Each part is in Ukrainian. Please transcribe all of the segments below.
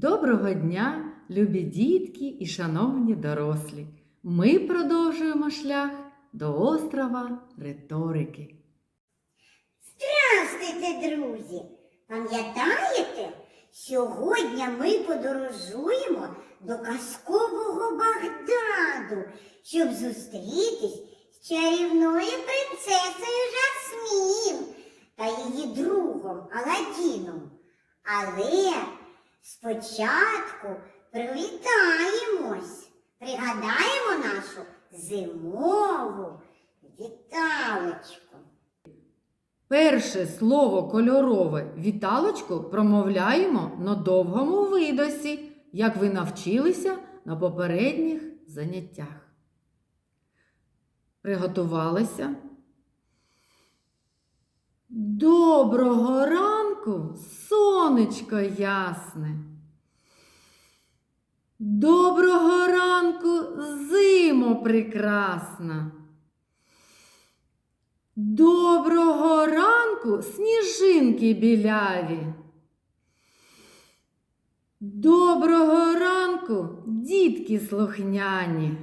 Доброго дня, любі дітки і шановні дорослі! Ми продовжуємо шлях до острова риторики. Здравствуйте, друзі! Пам'ятаєте, сьогодні ми подорожуємо до казкового Багдаду, щоб зустрітись з чарівною принцесою Жасмін та її другом Аладдіном. Але спочатку привітаємось, пригадаємо нашу зимову віталочку. Перше слово кольорове віталочку промовляємо на довгому видосі, як ви навчилися на попередніх заняттях. Приготувалися? Доброго ранку, сонечко ясне. Доброго ранку, зимо прекрасна. Доброго ранку, сніжинки біляві. Доброго ранку, дітки слухняні.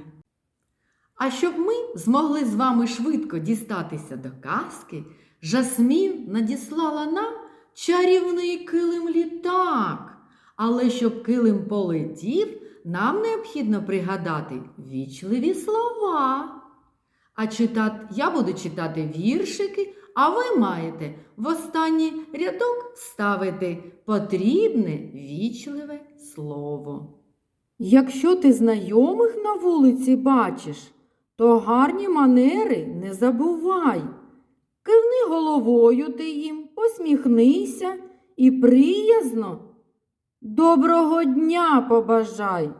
А щоб ми змогли з вами швидко дістатися до казки, Жасмін надіслала нам чарівний килим літак. Але щоб килим полетів, нам необхідно пригадати вічливі слова. А читати, я буду читати віршики, а ви маєте в останній рядок ставити потрібне вічливе слово. Якщо ти знайомих на вулиці бачиш, то гарні манери не забувай. Кивни головою ти їм, посміхнися і приязно доброго дня побажай.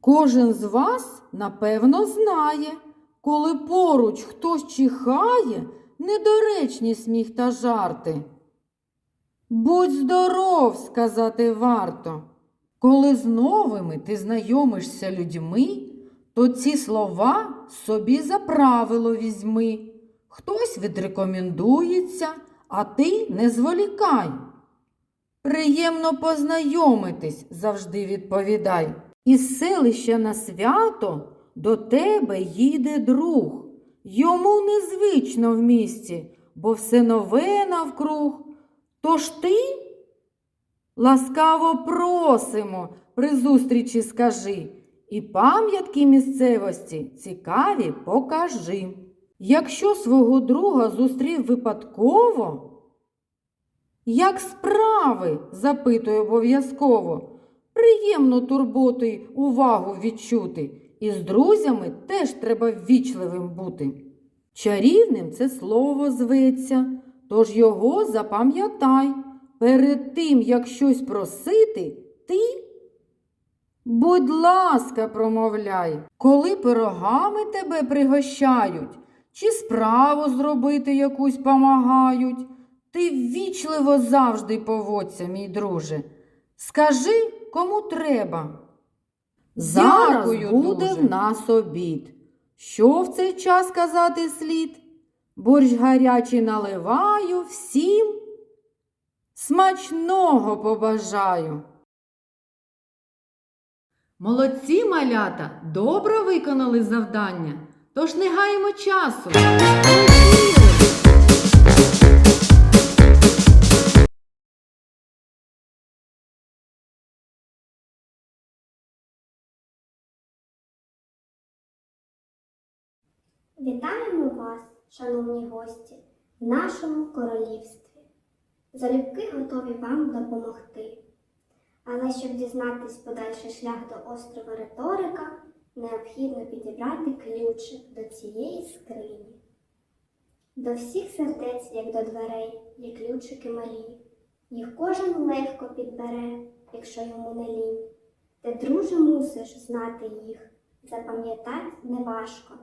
Кожен з вас, напевно, знає, коли поруч хтось чихає, недоречні сміх та жарти. Будь здоров, сказати варто. Коли з новими ти знайомишся людьми, то ці слова собі за правило візьми. Хтось відрекомендується, а ти не зволікай. Приємно познайомитись, завжди відповідай. Із селища на свято до тебе їде друг. Йому незвично в місті, бо все нове навкруг. Тож ти ласкаво просимо при зустрічі скажи, і пам'ятки місцевості цікаві покажи. Якщо свого друга зустрів випадково, як справи? запитує обов'язково. Приємно турботу й увагу відчути. І з друзями теж треба ввічливим бути. Чарівним це слово зветься, тож його запам'ятай. Перед тим, як щось просити, ти, будь ласка, промовляй, коли пирогами тебе пригощають, чи справу зробити якусь помагають. Ти ввічливо завжди поводься, мій друже. Скажи, кому треба. Зараз буде дуже. в нас обід. Що в цей час казати слід? Борщ гарячий наливаю всім. Смачного побажаю. Молодці малята добре виконали завдання. Тож не гаємо часу. Вітаємо вас, шановні гості, в нашому королівстві. Залюбки готові вам допомогти. Але щоб дізнатись подальший шлях до острова Риторика, необхідно підібрати ключик до цієї скрині. До всіх сердець, як до дверей, є ключики малі. Їх кожен легко підбере, якщо йому не лінь. Ти, друже, мусиш знати їх, запам'ятать неважко.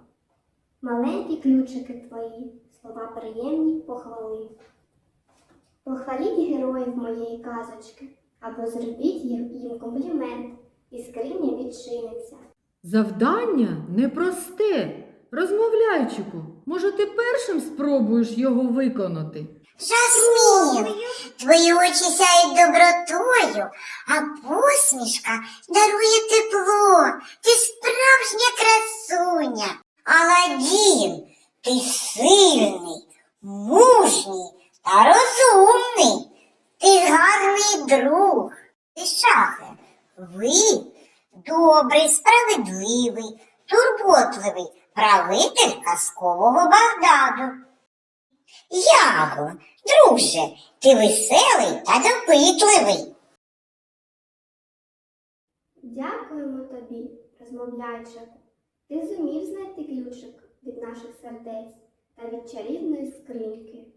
Маленькі ключики твої, слова приємні похвали. Похваліть героїв моєї казочки, або зробіть їм комплімент, і скриня відчиниться. Завдання непросте. Розмовляйчику, може, ти першим спробуєш його виконати? Жасмін, твої очі сяють добротою, а посмішка дарує тепло. Ти справжня красуня. Аладдін, ти сильний, мужній та розумний. Ти гарний друг. Ти шахи. Ви добрий, справедливий, турботливий правитель казкового Багдаду. Яго, друже, ти веселий та допитливий. Дякуємо тобі, розмовляйчику. Ти зумів знайти ключик від наших сердець та від чарівної скриньки.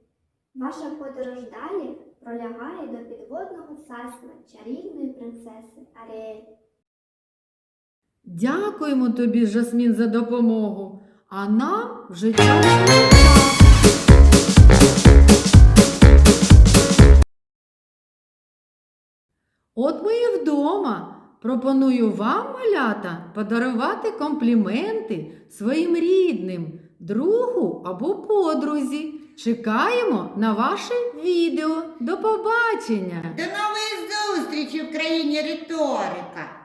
Ваша подорож далі пролягає до підводного царства чарівної принцеси Аріель. Дякуємо тобі, Жасмін, за допомогу. А нам вже час. От ми і вдома. Пропоную вам, малята, подарувати компліменти своїм рідним, другу або подрузі. Чекаємо на ваше відео. До побачення! До нової зустрічі в країні риторика.